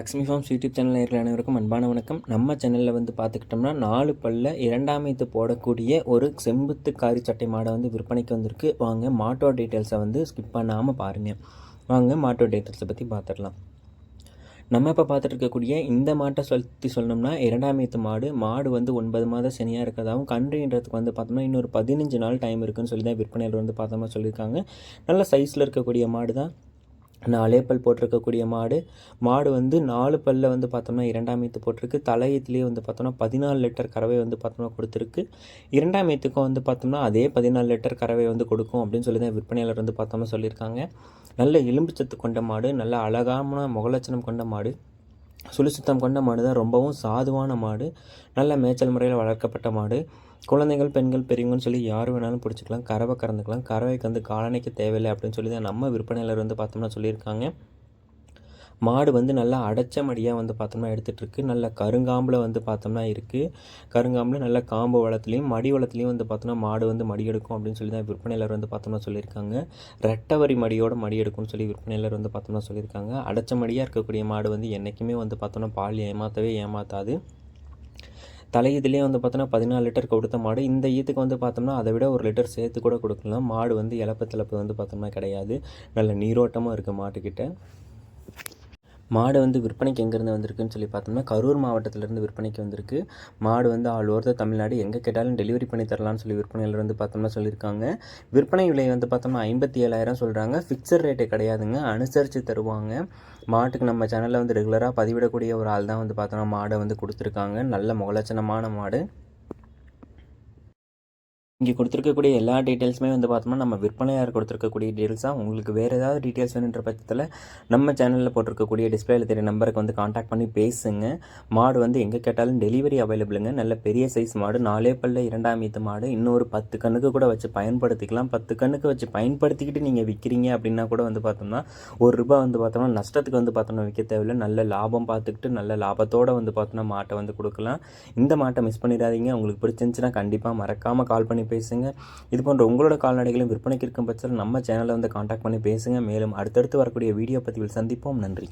Lakshmi forms YouTube channel இருக்கிற அனைவருக்கும் அன்பான வணக்கம். நம்ம சேனலில் வந்து பார்த்துக்கிட்டோம்னா நாலு பல்ல இரண்டாமைத்து போடக்கூடிய ஒரு செம்புத்து காரி சட்டை மாடை வந்து விற்பனைக்கு வந்திருக்கு. வாங்க மாட்டோ டீட்டெயில்ஸை வந்து ஸ்கிப் பண்ணாமல் பாருங்கள் வாங்க மாட்டோ டீட்டெயில்ஸை பற்றி பார்த்துடலாம். நம்ம இப்போ பார்த்துட்டு இருக்கக்கூடிய இந்த மாட்டை சொல்லி சொல்லணும்னா இரண்டாமைத்து மாடு மாடு வந்து ஒன்பது மாதம் சனியாக இருக்கிறதாகவும் கன்றுன்றதுக்கு வந்து பார்த்தோம்னா இன்னொரு பதினஞ்சு நாள் டைம் இருக்குன்னு சொல்லி தான் விற்பனையில் வந்து பார்த்தோம்னா சொல்லியிருக்காங்க. நல்ல சைஸில் இருக்கக்கூடிய மாடு தான். நாலே பல் போட்டிருக்கக்கூடிய மாடு. மாடு வந்து நாலு பல்ல வந்து பார்த்தோம்னா இரண்டாம் ஏத்து போட்டிருக்கு. தலையத்துலேயே வந்து பார்த்தோம்னா பதினாலு லிட்டர் கறவை வந்து பார்த்தோம்னா கொடுத்துருக்கு. இரண்டாம் ஏத்துக்கும் வந்து பார்த்தோம்னா அதே பதினாலு லிட்டர் கறவை வந்து கொடுக்கும் அப்படின்னு சொல்லி தான் விற்பனையாளர் வந்து பார்த்தோம்னா சொல்லியிருக்காங்க. நல்ல எலும்புச்சத்து கொண்ட மாடு நல்ல அழகான முகலட்சணம் கொண்ட மாடு. சுழிசுத்தம் கொண்ட மாடு தான். ரொம்பவும் சாதுவான மாடு. நல்ல மேய்ச்சல் முறையில் வளர்க்கப்பட்ட மாடு. குழந்தைகள் பெண்கள் பெரியவங்கன்னு சொல்லி யார் வேணாலும் பிடிச்சிக்கலாம். கறவை கறந்துக்கலாம். கறவைக்கு வந்து காலனைக்கு தேவையில்லை அப்படின்னு சொல்லி தான் நம்ம விற்பனையாளர் வந்து பார்த்தோம்னா சொல்லியிருக்காங்க. மாடு வந்து நல்லா அடைச்ச மடியாக வந்து பார்த்தோம்னா எடுத்துகிட்ருக்கு நல்ல கருங்காம்பில் வந்து பார்த்தோம்னா இருக்குது கருங்காம்பில் நல்ல காம்பு வளத்துலேயும் மடி வளத்துலேயும் வந்து பார்த்தோம்னா மாடு வந்து மடி எடுக்கும் அப்படின்னு சொல்லி தான் விற்பனையாளர் வந்து பார்த்தோம்னா சொல்லியிருக்காங்க. ரெட்டவரி மடியோட மடி எடுக்கும்னு சொல்லி விற்பனையாளர் வந்து பார்த்தோம்னா சொல்லியிருக்காங்க. அடைச்ச மடியாக இருக்கக்கூடிய மாடு வந்து என்றைக்குமே வந்து பார்த்தோம்னா பால் ஏமாற்றவே ஏமாற்றாது தலை இதுலேயே வந்து பார்த்தோன்னா பதினாலு லிட்டர் கொடுத்த மாடு. இந்த ஈத்துக்கு வந்து பார்த்தோம்னா அதை விட ஒரு லிட்டர் சேர்த்து கூட கொடுக்கலாம். மாடு வந்து இழப்பு திழப்பு வந்து பார்த்தோம்னா கிடையாது. நல்ல நீரோட்டமாக இருக்குது மாட்டுக்கிட்ட. மாடு வந்து விற்பனைக்கு எங்கேருந்து வந்திருக்குன்னு சொல்லி பார்த்தோம்னா கரூர் மாவட்டத்திலேருந்து விற்பனைக்கு வந்திருக்கு. மாடு வந்து ஆல் ஓவர் தமிழ்நாடு. எங்கே கேட்டாலும் டெலிவரி பண்ணி தரலாம்னு சொல்லி விற்பனையில் வந்து பார்த்தோம்னா சொல்லியிருக்காங்க. விற்பனை விலை வந்து பார்த்தோம்னா ஐம்பத்தி ஏழாயிரம் சொல்கிறாங்க ஃபிக்ஸட் ரேட்டு கிடையாதுங்க. அனுசரித்து தருவாங்க. மாட்டுக்கு நம்ம சேனலில் வந்து ரெகுலராக பதிவிடக்கூடிய ஒரு ஆள் தான் வந்து பார்த்தோம்னா மாடை வந்து கொடுத்துருக்காங்க. நல்ல முகலட்சணமான மாடு. இங்கே கொடுத்துருக்கக்கூடிய எல்லா டீட்டெயில்ஸுமே வந்து பார்த்தோம்னா நம்ம விற்பனையார் கொடுத்துருக்கக்கூடிய டீட்டெயில்ஸ் தான். உங்களுக்கு வேறு ஏதாவது டீட்டெயில்ஸ் வேணுன்ற பட்சத்தில் நம்ம சேனலில் போட்டிருக்கக்கூடிய டிஸ்பிளேல தெரிய நம்பருக்கு வந்து காண்டாக்ட் பண்ணி பேசுங்க. மாடு வந்து எங்கே கேட்டாலும் டெலிவரி அவைலபிளுங்க நல்ல பெரிய சைஸ் மாடு. நாலே பல்ல இரண்டாம் ஈத்து மாடு. இன்னொரு பத்து கண்ணுக்கு கூட வச்சு பயன்படுத்திக்கலாம். பத்து கண்ணுக்கு வச்சு பயன்படுத்திக்கிட்டு நீங்கள் விற்கிறீங்க அப்படின்னா கூட வந்து பார்த்தோம்னா ஒரு ரூபாய் வந்து பார்த்தோம்னா நஷ்டத்துக்கு வந்து பார்த்தோம்னா விற்க தேவையில்லை. நல்ல லாபம் பார்த்துக்கிட்டு நல்ல லாபத்தோடு வந்து பார்த்தோம்னா மாட்டை வந்து கொடுக்கலாம். இந்த மாட்டை மிஸ் பண்ணிடாதீங்க. உங்களுக்கு பிடிச்சிருந்துச்சுன்னா கண்டிப்பாக மறக்காமல் கால் பண்ணி பேசுங்க. இது போன்ற உங்களோட கால்நடைகளும் விற்பனைக்கு இருக்கும் பட்சத்தில் நம்ம சேனலை வந்து காண்டாக்ட் பண்ணி பேசுங்க. மேலும் அடுத்தடுத்து வரக்கூடிய வீடியோ பதிவில் சந்திப்போம். நன்றி.